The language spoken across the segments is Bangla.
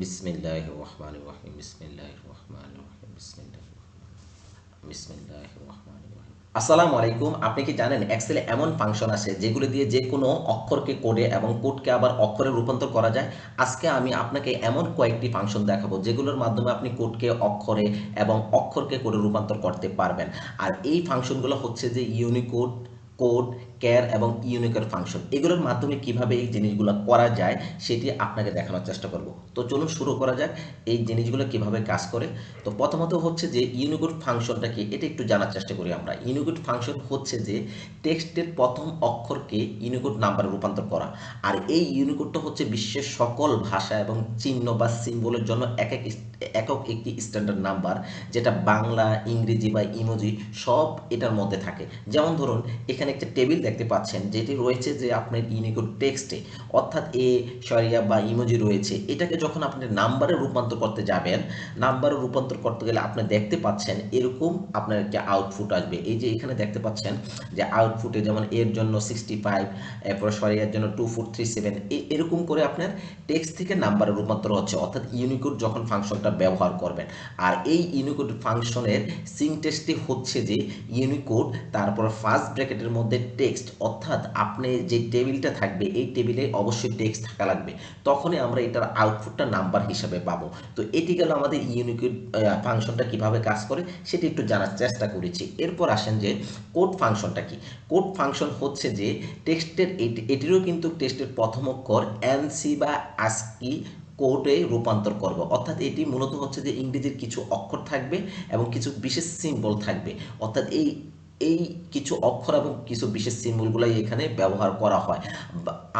বিসমিল্লাহ রহমান রহিম বিসমিল্লাহ রহমান রহিম বিসমিল্লাহ আসসালামু আলাইকুম আপনি কি জানেন এক্সেলে এমন ফাংশন আছে যেগুলো দিয়ে যে কোনো অক্ষরকে কোডে এবং কোডকে আবার অক্ষরে রূপান্তর করা যায়? আজকে আমি আপনাকে এমন কয়েকটি ফাংশন দেখাবো যেগুলোর মাধ্যমে আপনি কোডকে অক্ষরে এবং অক্ষরকে কোডে রূপান্তর করতে পারবেন। আর এই ফাংশনগুলো হচ্ছে যে ইউনিকোড কোড ক্যার এবং ইউনিকের ফাংশন এগুলোর মাধ্যমে কীভাবে এই জিনিসগুলো করা যায় সেটি আপনাকে দেখানোর চেষ্টা করব। তো চলুন শুরু করা যাক এই জিনিসগুলো কীভাবে কাজ করে। তো প্রথমত হচ্ছে যে ইউনিকোড ফাংশনটা কি এটা একটু জানার চেষ্টা করি আমরা। ইউনিকোড ফাংশন হচ্ছে যে টেক্সটের প্রথম অক্ষরকে ইউনিকোড নাম্বারে রূপান্তর করা। আর এই ইউনিকোডটা হচ্ছে বিশ্বের সকল ভাষা এবং চিহ্ন বা সিম্বলের জন্য এক এক একক একটি স্ট্যান্ডার্ড নাম্বার যেটা বাংলা, ইংরেজি বা ইমোজি সব এটার মধ্যে থাকে। যেমন ধরুন, এখানে একটা টেবিল দেখতে পাচ্ছেন, যেটি রয়েছে যে আপনার ইউনিকোড টেক্সটে, অর্থাৎ এ, সরিয়া বা ইমোজি রয়েছে। এটাকে যখন আপনি নাম্বারে রূপান্তর করতে যাবেন, নাম্বারে রূপান্তর করতে গেলে আপনি দেখতে পাচ্ছেন এরকম আপনার একটা আউটপুট আসবে। এই যে এখানে দেখতে পাচ্ছেন যে আউটপুটে যেমন এর জন্য সিক্সটি ফাইভ এরপর সরিয়ার জন্য টু ফোর থ্রি সেভেন এরকম করে আপনার টেক্সট থেকে নাম্বারে রূপান্তর হচ্ছে। অর্থাৎ ইউনিকোড যখন ফাংশনটা ব্যবহার করবেন। আর এই ইউনিকোড ফাংশনের সিনটেক্সটি হচ্ছে যে ইউনিকোড, তারপর ফার্স্ট ব্র্যাকেটের মধ্যে টেক্সট অর্থাৎ আপনি যে টেবিলটা থাকবে, এই টেবিলে অবশ্যই টেক্সট থাকা লাগবে। তখনই আমরা এটার আউটপুটটা নাম্বার হিসাবে পাবো। তো এটি গেল আমাদের ইউনিকোড ফাংশনটা কীভাবে কাজ করে, সেটি একটু জানার চেষ্টা করেছি। এরপর আসেন যে কোড ফাংশনটা কি? কোড ফাংশন হচ্ছে যে টেক্সটের এটিরও কিন্তু টেক্সটের প্রথম অক্ষর এনসি বা আস্কি কোডে রূপান্তর করব। অর্থাৎ এটি মূলত হচ্ছে যে ইংরেজির কিছু অক্ষর থাকবে এবং কিছু বিশেষ সিম্বল থাকবে। অর্থাৎ এই এই কিছু অক্ষর এবং কিছু বিশেষ সিম্বলগুলাই এখানে ব্যবহার করা হয়।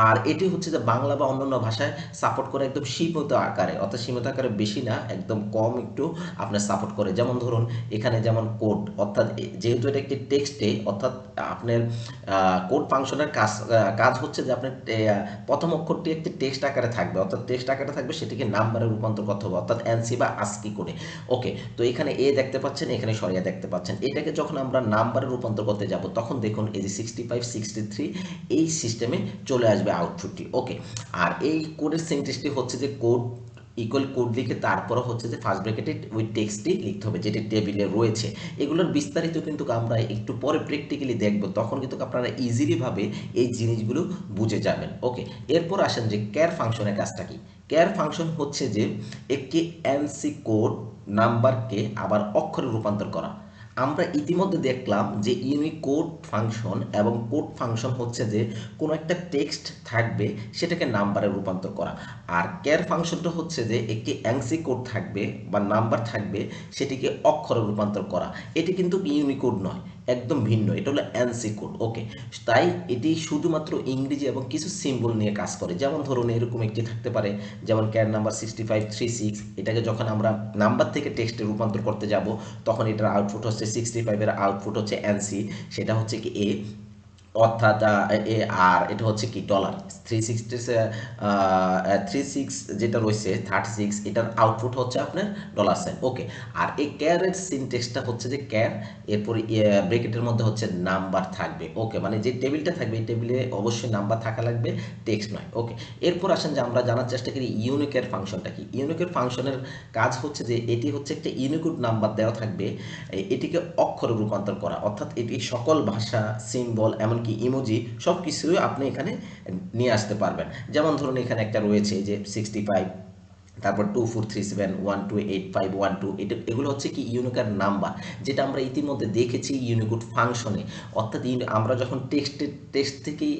আর এটি হচ্ছে যে বাংলা বা অন্যান্য ভাষায় সাপোর্ট করে একদম সীমিত আকারে, অর্থাৎ সীমিত আকারে বেশি না, একদম কম একটু আপনার সাপোর্ট করে। যেমন ধরুন, এখানে যেমন কোড অর্থাৎ যেহেতু এটা একটি টেক্সটে অর্থাৎ আপনার কোড ফাংশনের কাজ কাজ হচ্ছে যে আপনার প্রথম অক্ষরটি একটি টেক্সট আকারে থাকবে, অর্থাৎ টেক্সট আকারে থাকবে সেটিকে নাম্বারে রূপান্তর করতে হবে, অর্থাৎ এনসি বা আস্কি করে ওকে তো এখানে এ দেখতে পাচ্ছেন, এখানে সরিয়া দেখতে পাচ্ছেন। এটাকে যখন আমরা নাম্বার রূপান্তর করতে যাব, তখন দেখুন এই যে সিক্সটি ফাইভ সিক্সটি থ্রি এই সিস্টেমে চলে আসবে আউটপুটটি ওকে আর এই কোডের সেন্টেন্সটি হচ্ছে যে কোড ইকুয়াল কোড লিখে তারপরে হচ্ছে যে ফার্স্ট ব্র্যাকেটে ওই টেক্সটটি লিখতে হবে, যেটি টেবিলে রয়েছে। এগুলোর বিস্তারিত কিন্তু আমরা একটু পরে প্র্যাকটিক্যালি দেখব, তখন কিন্তু আপনারা ইজিলিভাবে এই জিনিসগুলো বুঝে যাবেন। ওকে এরপর আসেন যে ক্যার ফাংশনের কাজটা কি? ক্যার ফাংশন হচ্ছে যে একটি এনসি কোড নাম্বারকে আবার অক্ষরে রূপান্তর করা। আমরা ইতিমধ্যে দেখলাম যে ইউনিকোড ফাংশন এবং কোড ফাংশন হচ্ছে যে কোনো একটা টেক্সট থাকবে সেটাকে নাম্বারে রূপান্তর করা। আর কেয়ার ফাংশনটা হচ্ছে যে একটি অ্যাংসি কোড থাকবে বা নাম্বার থাকবে সেটিকে অক্ষরে রূপান্তর করা। এটি কিন্তু ইউনিকোড নয়। একদম ভিন্ন। এটা হলো অ্যান্সি কোড ওকে তাই এটি শুধুমাত্র ইংরেজি এবং কিছু সিম্বল নিয়ে কাজ করে। যেমন ধরুন, এরকম একটি থাকতে পারে, যেমন char number sixty five three six এটাকে যখন আমরা নাম্বার থেকে টেক্সটে রূপান্তর করতে যাব, তখন এটার আউটপুট হচ্ছে সিক্সটি ফাইভের আউটপুট হচ্ছে অ্যান্সি সেটা হচ্ছে কি এ অর্থাৎ আর এটা হচ্ছে কি? Dollar three sixty three six যেটা রয়েছে থার্টি সিক্স এটার আউটপুট হচ্ছে আপনার ডলার সাইন ওকে আর এই ক্যারের সিনটেক্সটা হচ্ছে যে ক্যার এরপর ব্রেকেটের মধ্যে হচ্ছে নাম্বার থাকবে। ওকে মানে যে টেবিলটা থাকবে, এই টেবিলে অবশ্যই নাম্বার থাকা লাগবে টেক্সট নয়। ওকে এরপর আসেন যে আমরা জানার চেষ্টা করি ইউনিকের ফাংশনটা কি? ইউনিকের ফাংশনের কাজ হচ্ছে যে এটি হচ্ছে একটা ইউনিকুড নাম্বার দেওয়া থাকবে এটিকে অক্ষরে রূপান্তর করা। অর্থাৎ এটি সকল ভাষা সিম্বল এমন কি ইমোজি সব কিছুই আপনি এখানে নিয়ে আসতে পারবেন। যেমন ধরুন এখানে একটা রয়েছে যে সিক্সটি ফাইভ তারপর two four three seven one two eight five one two এটা এগুলো হচ্ছে কি ইউনিকার নাম্বার, যেটা আমরা ইতিমধ্যে দেখেছি ইউনিকোড ফাংশনে। অর্থাৎ আমরা যখন টেক্সটের টেক্সট থেকেই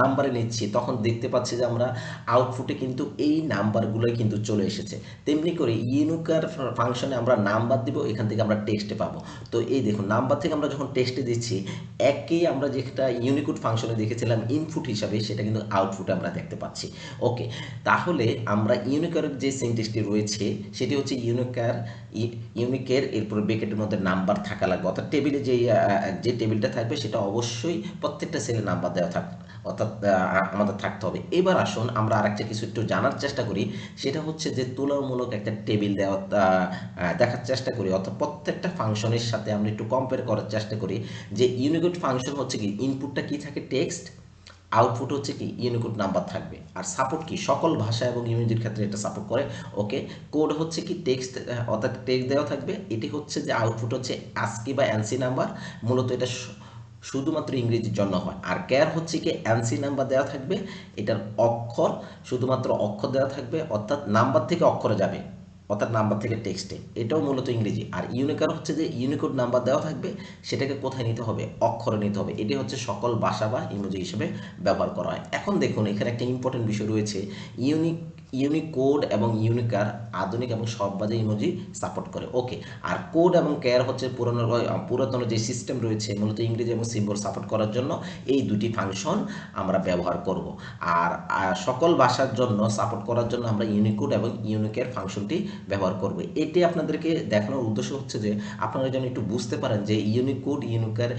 নাম্বারে নিচ্ছি, তখন দেখতে পাচ্ছি যে আমরা আউটপুটে কিন্তু এই নাম্বারগুলোই কিন্তু চলে এসেছে। তেমনি করে ইউনিকার ফাংশনে আমরা নাম্বার দিব, এখান থেকে আমরা টেক্সটে পাবো। তো এই দেখুন নাম্বার থেকে আমরা যখন টেক্সটে দিচ্ছি একেই আমরা যেটা ইউনিকোড ফাংশনে দেখেছিলাম ইনপুট হিসাবে, সেটা কিন্তু আউটপুটে আমরা দেখতে পাচ্ছি। ওকে তাহলে আমরা ইউনিক ইউনিকারের যে সেন্টেন্সটি রয়েছে, সেটি হচ্ছে ইউনিকার ইউনিকের, এরপর ব্রেকেটের মধ্যে নাম্বার থাকা লাগবে। অর্থাৎ টেবিলে যে যে টেবিলটা থাকবে, সেটা অবশ্যই প্রত্যেকটা সেলে নাম্বার দেওয়া থাকবে অর্থাৎ আমাদের থাকতে হবে। এবার আসুন আমরা আরেকটা কিছু একটু জানার চেষ্টা করি। সেটা হচ্ছে যে তুলনামূলক একটা টেবিল দেওয়া দেখার চেষ্টা করি। অর্থাৎ প্রত্যেকটা ফাংশনের সাথে আমরা একটু কম্পেয়ার করার চেষ্টা করি। যে ইউনিকোড ফাংশন হচ্ছে কি? ইনপুটটা কি থাকে? টেক্সট আউটপুট হচ্ছে কি ইউনিকোড নাম্বার থাকবে। আর সাপোর্ট কি? সকল ভাষা এবং ইমেজের ক্ষেত্রে এটা সাপোর্ট করে। ওকে? কোড হচ্ছে কি টেক্সট অর্থাৎ টেক্সট দেওয়া থাকবে। এটি হচ্ছে যে আউটপুট হচ্ছে আস্কি বা এনসি নাম্বার মূলত এটা শুধুমাত্র ইংরেজির জন্য হয়। আর ক্যার হচ্ছে কি এনসি নাম্বার দেওয়া থাকবে। এটার অক্ষর শুধুমাত্র অক্ষর দেওয়া থাকবে। অর্থাৎ নাম্বার থেকে অক্ষরে যাবে। অর্থাৎ নাম্বার থেকে টেক্সটে এটাও মূলত ইংরেজি। আর ইউনিকার হচ্ছে যে ইউনিকোড নাম্বার দেওয়া থাকবে, সেটাকে কোথায় নিতে হবে? অক্ষরে নিতে হবে। এটি হচ্ছে সকল ভাষা বা ইমোজি হিসেবে ব্যবহার করা হয়। এখন দেখুন, এখানে একটা ইম্পর্টেন্ট বিষয় রয়েছে। ইউনিক ইউনিকোড এবং ইউনিকার আধুনিক এবং সব বাজে ইমোজি সাপোর্ট করে। ওকে আর কোড এবং কেয়ার হচ্ছে পুরনো, পুরাতন যে সিস্টেম রয়েছে, মূলত ইংরেজি এবং সিম্বল সাপোর্ট করার জন্য এই দুটি ফাংশন আমরা ব্যবহার করব। আর সকল ভাষার জন্য সাপোর্ট করার জন্য আমরা ইউনিকোড এবং ইউনিকের ফাংশনটি ব্যবহার করব। এটি আপনাদেরকে দেখানোর উদ্দেশ্য হচ্ছে যে, আপনারা যেন একটু বুঝতে পারেন যে ইউনিকোড ইউনিকের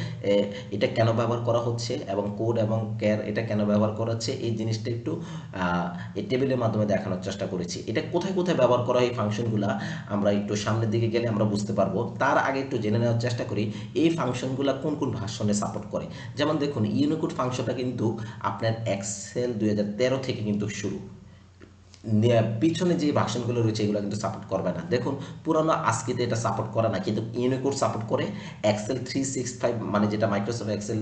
এটা কেন ব্যবহার করা হচ্ছে এবং কোড এবং কেয়ার এটা কেন ব্যবহার করা হচ্ছে, এই জিনিসটা একটু এই টেবিলের মাধ্যমে দেখানোর চেষ্টা করেছি। এটা কোথায় কোথায় ব্যবহার করা এই ফাংশনগুলো আমরা একটু সামনের দিকে গেলে আমরা বুঝতে পারব। তার আগে একটু জেনে নেওয়ার চেষ্টা করি, এই ফাংশনগুলো কোন কোন ভাষণে সাপোর্ট করে? যেমন দেখুন ইউনিকোড ফাংশনটা কিন্তু আপনার এক্সেল দুই হাজার তেরো থেকে কিন্তু শুরু। পিছনে যে ভার্সনগুলো রয়েছে, এগুলো কিন্তু সাপোর্ট করবে না। দেখুন, পুরানো আজকেতে এটা সাপোর্ট করে না, কিন্তু ইউনিকোড সাপোর্ট করে এক্সেল থ্রি ফাইভ মানে যেটা Microsoft Excel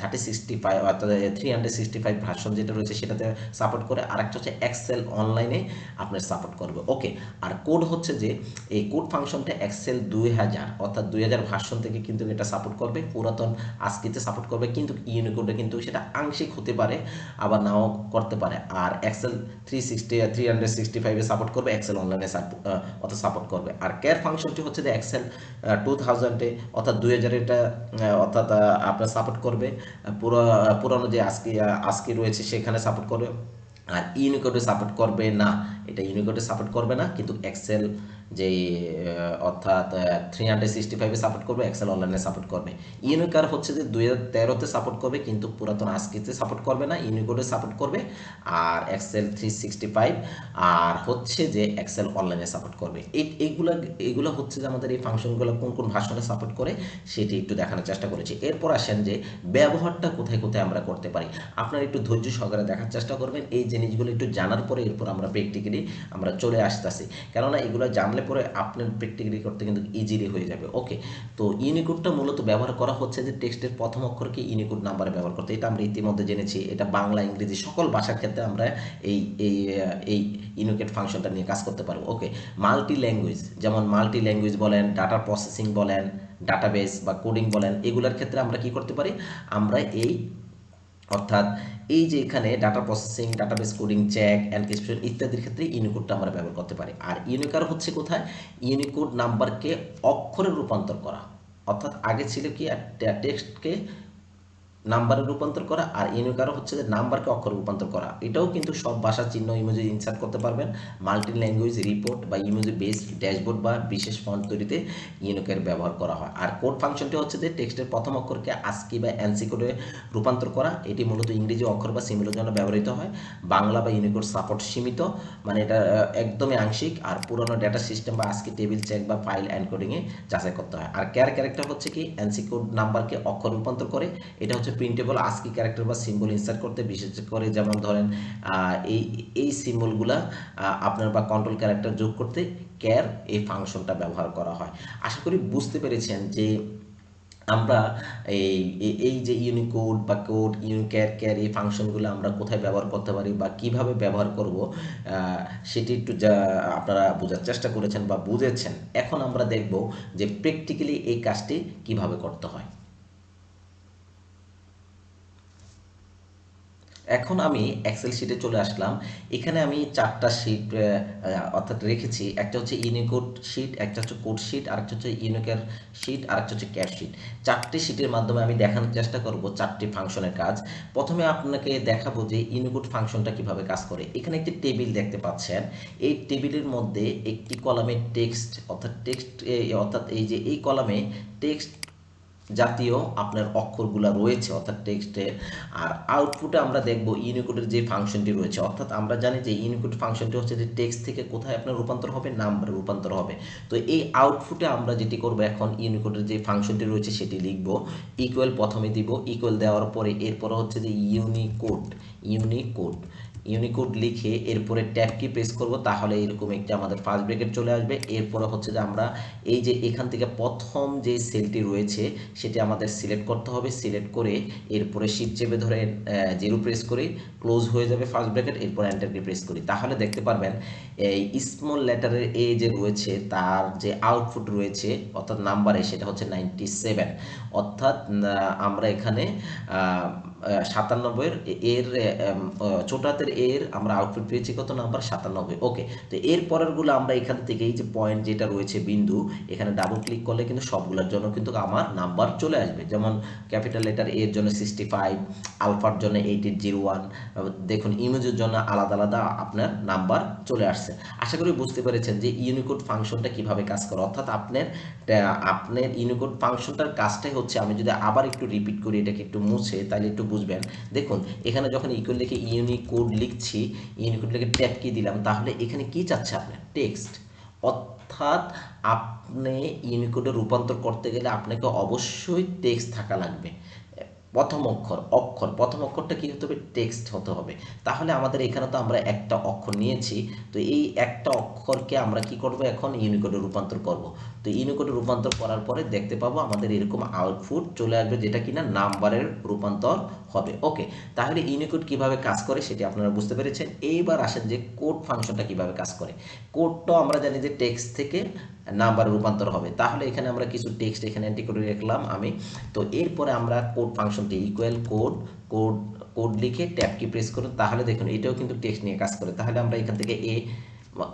thirty sixty five অর্থাৎ three hundred sixty five version যেটা রয়েছে, সেটাতে সাপোর্ট করে আর একটা হচ্ছে এক্সেল অনলাইনে আপনার সাপোর্ট করবে। ওকে আর কোড হচ্ছে যে, এই কোড ফাংশনটা এক্সেল দুই হাজার, অর্থাৎ দুই হাজার ভার্সন থেকে কিন্তু এটা সাপোর্ট করবে, পুরাতন আজকেতে সাপোর্ট করবে, কিন্তু ইউনিকোডে কিন্তু সেটা আংশিক হতে পারে, আবার নাও করতে পারে। আর Excel three sixty three hundred sixty ফাইভে সাপোর্ট করবে এক্সেল অনলাইনে অর্থাৎ সাপোর্ট করবে। আর কেয়ার ফাংশনটি হচ্ছে যে এক্সেল টু থাউজেন্ডে অর্থাৎ দুই হাজারেটা অর্থাৎ আপনার সাপোর্ট করবে। পুরো পুরনো যে আজকে আজকে রয়েছে, সেখানে সাপোর্ট করবে। আর ইউনিকোডে সাপোর্ট করবে না। এটা ইউনিকোডে সাপোর্ট করবে না, কিন্তু এক্সেল যে অর্থাৎ থ্রি হান্ড্রেড সিক্সটি ফাইভে সাপোর্ট করবে এক্সেল অনলাইনে সাপোর্ট করবে। ইউনিকার হচ্ছে যে দুই হাজার তেরোতে সাপোর্ট করবে, কিন্তু পুরাতন আজকিতে সাপোর্ট করবে না ইউনিকোডে সাপোর্ট করবে, আর এক্সেল থ্রি সিক্সটি ফাইভ আর হচ্ছে যে এক্সেল অনলাইনে সাপোর্ট করবে। এই, এইগুলো, এগুলো হচ্ছে যে আমাদের এই ফাংশনগুলো কোন কোন ভাষণে সাপোর্ট করে, সেটি একটু দেখানোর চেষ্টা করেছি। এরপর আসেন যে ব্যবহারটা কোথায় কোথায় আমরা করতে পারি। আপনারা একটু ধৈর্য সহকারে দেখার চেষ্টা করবেন, এই জিনিসগুলো একটু জানার পরে এরপর আমরা প্র্যাকটিক্যালি আমরা চলে আসতেছি। কেননা এগুলো জানলে পরে আপনার প্র্যাকটিক্যালি করতে কিন্তু ইজিলি হয়ে যাবে। ওকে তো ইউনিকোডটা মূলত ব্যবহার করা হচ্ছে যে টেক্সটের প্রথম অক্ষরকে ইউনিকোড নাম্বারে ব্যবহার করতে। এটা আমরা ইতিমধ্যে জেনেছি, এটা বাংলা, ইংরেজি সকল ভাষার ক্ষেত্রে আমরা এই এই এই ইউনিকেট ফাংশনটা নিয়ে কাজ করতে পারব। ওকে মাল্টি ল্যাঙ্গুয়েজ যেমন মাল্টি ল্যাঙ্গুয়েজ বলেন ডাটা প্রসেসিং বলেন ডাটাবেস বা কোডিং বলেন, এগুলোর ক্ষেত্রে আমরা কি করতে পারি? আমরা এই অর্থাৎ এই যে এখানে data processing database coding check encryption ইত্যাদির ক্ষেত্রে ইউনিকোডটা আমরা ব্যবহার করতে পারি। আর ইউনিকার হচ্ছে কোথায়? ইউনিকোড নাম্বারকে অক্ষরে রূপান্তর করা। অর্থাৎ আগে ছিল কি? টেক্সটকে নাম্বারে রূপান্তর করা আর ইউনিকারও হচ্ছে যে নাম্বারকে অক্ষর রূপান্তর করা। এটাও কিন্তু সব ভাষার চিহ্ন ইমোজি ইনসার্ট করতে পারবেন। মাল্টি ল্যাঙ্গুয়েজ রিপোর্ট বা ইমোজি বেস ড্যাশবোর্ড বা বিশেষ ফন্ট তৈরিতে ইউনিকের ব্যবহার করা হয়। আর কোড ফাংশনটি হচ্ছে যে টেক্সটের প্রথম অক্ষরকে আস্কি বা এনসি কোডে রূপান্তর করা। এটি মূলত ইংরেজি অক্ষর বা সিম্বলের জন্য ব্যবহৃত হয়। বাংলা বা ইউনিকোড সাপোর্ট সীমিত। মানে এটা একদমই আংশিক। আর পুরনো ডেটা সিস্টেম বা আজকে টেবিল চেক বা ফাইল এনকোডিংয়ে যাচাই করতে হয়। আর ক্যার ক্যারেক্টার হচ্ছে কি? এনসি কোড নাম্বারকে অক্ষর রূপান্তর করে। এটা হচ্ছে প্রিন্টেবল আস্কি ক্যারেক্টার বা সিম্বল ইনসার্ট করতে বিশেষ করে যেমন ধরেন এই এই সিম্বলগুলা আপনার বা কন্ট্রোল ক্যারেক্টার যোগ করতে ক্যার এই ফাংশনটা ব্যবহার করা হয়। আশা করি বুঝতে পেরেছেন যে আমরা এই এই যে ইউনিকোড বা কোড ইউনিক্যার ক্যার এই ফাংশনগুলো আমরা কোথায় ব্যবহার করতে পারি বা কীভাবে ব্যবহার করব সেটি একটু যা আপনারা বোঝার চেষ্টা করেছেন বা বুঝেছেন। এখন আমরা দেখব যে প্র্যাকটিক্যালি এই কাজটি কীভাবে করতে হয়। এখন আমি এক্সেল শিটে চলে আসলাম। এখানে আমি চারটা শিট অর্থাৎ রেখেছি। একটা হচ্ছে ইউনিকোড শিট একটা হচ্ছে কোড শিট আর একটা হচ্ছে ইউনিকের শিট আর একটা হচ্ছে ক্যাশ শিট চারটি শিটের মাধ্যমে আমি দেখানোর চেষ্টা করব চারটি ফাংশনের কাজ। প্রথমে আপনাকে দেখাবো যে ইউনিকোড ফাংশনটা কীভাবে কাজ করে। এখানে একটি টেবিল দেখতে পাচ্ছেন। এই টেবিলের মধ্যে একটি কলামে টেক্সট অর্থাৎ টেক্সট অর্থাৎ এই যে এই কলামে টেক্সট জাতীয় আপনার অক্ষরগুলো রয়েছে অর্থাৎ টেক্সটের। আর আউটপুটে আমরা দেখব ইউনিকোডের যে ফাংশনটি রয়েছে, অর্থাৎ আমরা জানি যে ইউনিকোড ফাংশনটি হচ্ছে যে টেক্সট থেকে কোথায় আপনার রূপান্তর হবে নাম্বারে রূপান্তর হবে। তো এই আউটপুটে আমরা যেটি করব এখন ইউনিকোডের যে ফাংশনটি রয়েছে সেটি লিখব। ইকুয়াল প্রথমে দিব ইকুয়াল দেওয়ার পরে এরপর হচ্ছে যে ইউনিকোড ইউনিকোড ইউনিকোড লিখে এরপরে ট্যাব কি প্রেস করব, তাহলে এরকম একটি আমাদের ফার্স্ট ব্রেকেট চলে আসবে। এরপরে হচ্ছে যে আমরা এই যে এখান থেকে প্রথম যে সেলটি রয়েছে, সেটি আমাদের সিলেক্ট করতে হবে। সিলেক্ট করে এরপরে শিপ চেপে ধরে জিরো প্রেস করে ক্লোজ হয়ে যাবে ফার্স্ট ব্রেকেট এরপর এন্টার কি প্রেস করি। তাহলে দেখতে পারবেন, এই স্মল লেটারের এ যে রয়েছে, তার যে আউটপুট রয়েছে, অর্থাৎ নাম্বারে সেটা হচ্ছে নাইনটি সেভেন অর্থাৎ আমরা এখানে সাতানব্বইয়ের এর ছোটাতের এর আমরা আউটপুট পেয়েছি কত নাম্বার সাতানব্বই। ওকে তো এর পরেরগুলো আমরা এখান থেকে এই যে পয়েন্ট যেটা রয়েছে বিন্দু, এখানে ডাবল ক্লিক করলে কিন্তু সবগুলোর জন্য কিন্তু আমার নাম্বার চলে আসবে। যেমন ক্যাপিটাল লেটার এর জন্য সিক্সটি ফাইভ আলফার জন্য এইট এইট জিরো ওয়ান দেখুন ইমেজের জন্য আলাদা আলাদা আপনার নাম্বার চলে আসছে। আশা করি বুঝতে পেরেছেন যে ইউনিকোড ফাংশনটা কীভাবে কাজ করে। অর্থাৎ আপনার আপনার ইউনিকোড ফাংশনটার কাজটাই হচ্ছে আমি যদি আবার একটু রিপিট করি, এটাকে একটু মুছে, তাহলে একটু বুঝবেন। দেখুন, এখানে যখন ইকুয়াল লিখে ইউনিকোড লিখছি ইউনিকোড লিখে ট্যাপ কি দিলাম, তাহলে এখানে কি চাচ্ছে আপনার? টেক্সট অর্থাৎ আপনি ইউনিকোডে রূপান্তর করতে গেলে আপনাকে অবশ্যই টেক্সট থাকা লাগবে। প্রথম অক্ষর অক্ষর। প্রথম অক্ষরটা কি হতে হবে? টেক্সট হতে হবে। তাহলে আমাদের এখানে তো আমরা একটা অক্ষর নিয়েছি। তো এই একটা অক্ষরকে আমরা কি করব এখন? ইউনিকোডে রূপান্তর করব। তো ইউনিকোডে রূপান্তর করার পরে দেখতে পাবো আমাদের এরকম আউটপুট চলে আসবে যেটা কিনা নাম্বারের রূপান্তর হবে। ওকে, তাহলে ইউনিকোড কীভাবে কাজ করে সেটি আপনারা বুঝতে পেরেছেন। এইবার আসেন যে কোড ফাংশনটা কীভাবে কাজ করে। কোডটা আমরা জানি যে টেক্সট থেকে নাম্বার রূপান্তর হবে। তাহলে এখানে আমরা কিছু টেক্সট এখানে এন্ট্রি করে রাখলাম আমি। তো এরপরে আমরা কোড ফাংশনটি ইকুয়াল কোড কোড কোড লিখে ট্যাব কি প্রেস করুন। তাহলে দেখুন, এটাও কিন্তু টেক্সট নিয়ে কাজ করে। তাহলে আমরা এখান থেকে এ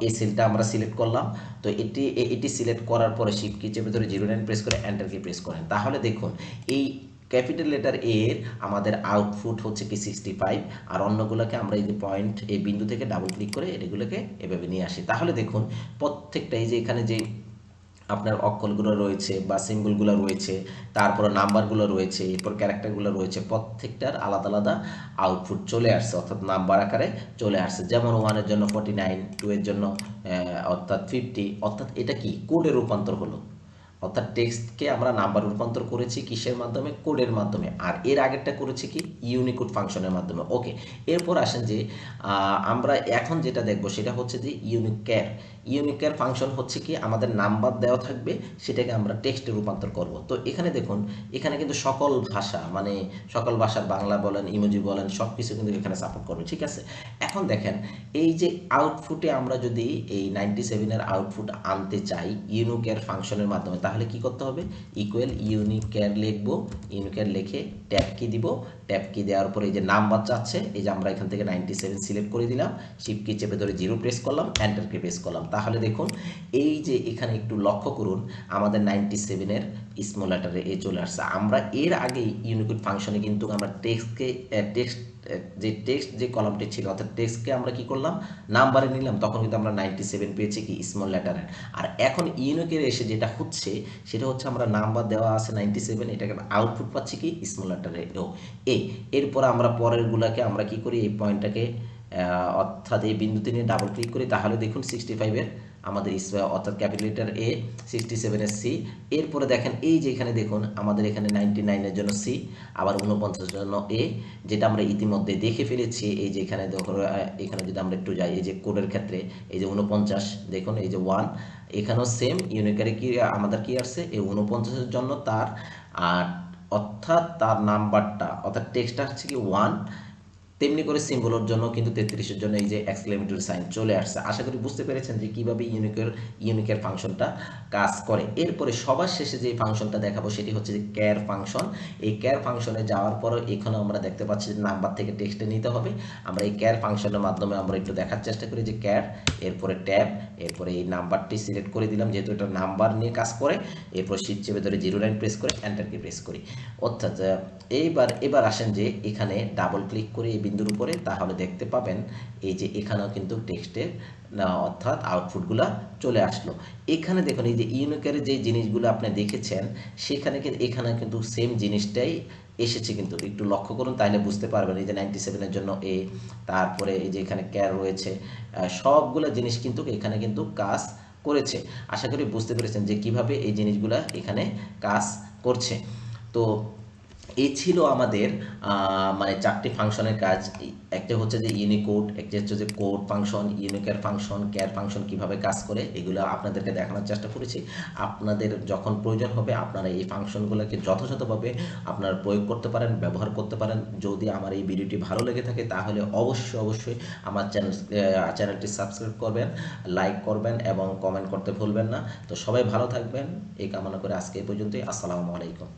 এই সেলটা আমরা সিলেক্ট করলাম। তো এটি এটি সিলেক্ট করার পরে শিফট কি চেপে ধরে জিরো নাইন প্রেস করে এন্টার কি প্রেস করেন। তাহলে দেখুন, এই ক্যাপিটাল লেটার এ এর আমাদের আউটপুট হচ্ছে কি সিক্সটি ফাইভ আর অন্যগুলোকে আমরা এই যে পয়েন্ট এই বিন্দু থেকে ডাবল ক্লিক করে এগুলোকে এভাবে নিয়ে আসি। তাহলে দেখুন প্রত্যেকটা এই যে এখানে যে আপনার অক্ষরগুলো রয়েছে বা সিম্বলগুলো রয়েছে, তারপর নাম্বারগুলো রয়েছে, এরপর ক্যারেক্টারগুলো রয়েছে, প্রত্যেকটার আলাদা আলাদা আউটপুট চলে আসছে, অর্থাৎ নাম্বার আকারে চলে আসছে। যেমন ওয়ানের জন্য ফর্টি নাইন টু এর জন্য অর্থাৎ ফিফটি অর্থাৎ এটা কি? কোডে রূপান্তর হলো। অর্থাৎ টেক্সটকে আমরা নাম্বার রূপান্তর করেছি কিসের মাধ্যমে? কোডের মাধ্যমে। আর এর আগেরটা করেছি কি? ইউনিকোড ফাংশনের মাধ্যমে। ওকে, এরপর আসেন যে আমরা এখন যেটা দেখব সেটা হচ্ছে যে unichar unichar function হচ্ছে কি? আমাদের নাম্বার দেওয়া থাকবে, সেটাকে আমরা টেক্সটে রূপান্তর করব। তো এখানে দেখুন, এখানে কিন্তু সকল ভাষা মানে সকল ভাষার বাংলা বলেন ইমোজি বলেন সব কিছু কিন্তু এখানে সাপোর্ট করবে, ঠিক আছে? এখন দেখেন, এই যে আউটপুটে আমরা যদি এই নাইনটি সেভেনের আউটপুট আনতে চাই ইউনিকেয়ার ফাংশনের মাধ্যমে তাহলে কি করতে হবে? ইকুয়াল ইউনিকেয়ার লিখব। ইউনিকেয়ার লিখে ট্যাব কি দিব। ট্যাব কি দেওয়ার পরে এই যে নাম্বার চাচ্ছে, এই যে আমরা এখান থেকে নাইনটি সেভেন সিলেক্ট করে দিলাম। শিপ কি চেপে ধরে জিরো প্রেস করলাম এন্টার কি প্রেস করলাম। তাহলে দেখুন, এই যে এখানে একটু লক্ষ্য করুন, আমাদের নাইনটি সেভেনের স্মল লেটারে এ চলে আসছে। আমরা এর আগেই ইউনিকোড ফাংশনে কিন্তু আমরা টেক্সটকে টেক্সট যে টেক্সট যে কলামটি ছিল, অর্থাৎ টেক্সটকে আমরা কি করলাম? নাম্বারে নিলাম, তখন কিন্তু আমরা নাইনটি সেভেন পেয়েছি কি? স্মল লেটারের আর এখন ইউনিকের এসে যেটা হচ্ছে, সেটা হচ্ছে আমরা নাম্বার দেওয়া আছে নাইনটি সেভেন এটাকে আউটপুট পাচ্ছি কি? স্মল লেটারে ও এ এরপর আমরা পরেরগুলোকে আমরা কি করি? এই পয়েন্টটাকে অর্থাৎ এই বিন্দুতে নিয়ে ডাবল ক্লিক করি, তাহলে দেখুন সিক্সটি ফাইভের আমাদের অর্থাৎ ক্যাপিটাল লেটার এ সিক্সটি সেভেনের সি এরপরে দেখেন, এই যে এখানে দেখুন, আমাদের এখানে নাইনটি নাইনের জন্য সি আবার উনপঞ্চাশের জন্য এ যেটা আমরা ইতিমধ্যে দেখে ফেলেছি। এই যে এখানে দেখো এখানে যদি আমরা একটু যাই, এই যে কোডের ক্ষেত্রে, এই যে উনপঞ্চাশ দেখুন, এই যে ওয়ান এখানেও সেম ইউনিকারে কি আমাদের কি আসছে? এই উনপঞ্চাশের জন্য তার, আর অর্থাৎ তার নাম্বারটা অর্থাৎ টেক্সটটা হচ্ছে কি ওয়ান তেমনি করে সিম্বলের জন্য কিন্তু তেত্রিশের জন্য এই যে এক্সক্লেমেটরি সাইন চলে আসছে। আশা করি বুঝতে পেরেছেন যে কীভাবে ইউনিকের ইউনিকের ফাংশনটা কাজ করে। এরপরে সবার শেষে যে ফাংশনটা দেখাবো সেটি হচ্ছে যে ক্যার ফাংশন এই ক্যার ফাংশনে যাওয়ার পরও এখানে আমরা দেখতে পাচ্ছি যে নাম্বার থেকে টেক্সটে নিতে হবে। আমরা এই ক্যার ফাংশনের মাধ্যমে আমরা একটু দেখার চেষ্টা করি যে ক্যার এরপরে ট্যাব এরপরে এই নাম্বারটি সিলেক্ট করে দিলাম যেহেতু এটা নাম্বার নিয়ে কাজ করে। এরপর শীত চেপে ধরে জিরো লাইন প্রেস করে এন্টারকে প্রেস করি। অর্থাৎ এইবার, এবার আসেন যে এখানে ডাবল ক্লিক করে এই বিন্দুর উপরে, তাহলে দেখতে পাবেন এই যে এখানেও কিন্তু টেক্সটের অর্থাৎ আউটপুটগুলো চলে আসলো। এখানে দেখুন, এই যে ইউনিকের যে জিনিসগুলো আপনি দেখেছেন, সেখানে কিন্তু এখানে কিন্তু সেম জিনিসটাই এসেছে কিন্তু। একটু লক্ষ্য করুন তাহলে বুঝতে পারবেন, এই যে নাইনটি সেভেনের জন্য এ তারপরে এই যে এখানে ক্যার রয়েছে সবগুলো জিনিস কিন্তু এখানে কিন্তু কাজ করেছে। আশা করি বুঝতে পেরেছেন যে কীভাবে এই জিনিসগুলো এখানে কাজ করছে। তো এই ছিল আমাদের মানে চারটি ফাংশনের কাজ। একটা হচ্ছে যে ইউনিকোড একটা হচ্ছে যে কোড ফাংশন ইউনিকের ফাংশন কেয়ার ফাংশন কীভাবে কাজ করে, এগুলো আপনাদেরকে দেখানোর চেষ্টা করেছি। আপনাদের যখন প্রয়োজন হবে, আপনারা এই ফাংশনগুলোকে যথাযথভাবে আপনারা প্রয়োগ করতে পারেন, ব্যবহার করতে পারেন। যদি আমার এই ভিডিওটি ভালো লেগে থাকে, তাহলে অবশ্যই অবশ্যই আমার চ্যানেল চ্যানেলটি সাবস্ক্রাইব করবেন লাইক করবেন এবং কমেন্ট করতে ভুলবেন না। তো সবাই ভালো থাকবেন। এই কামনা করে আজকে এই পর্যন্তই। আসসালামু আলাইকুম।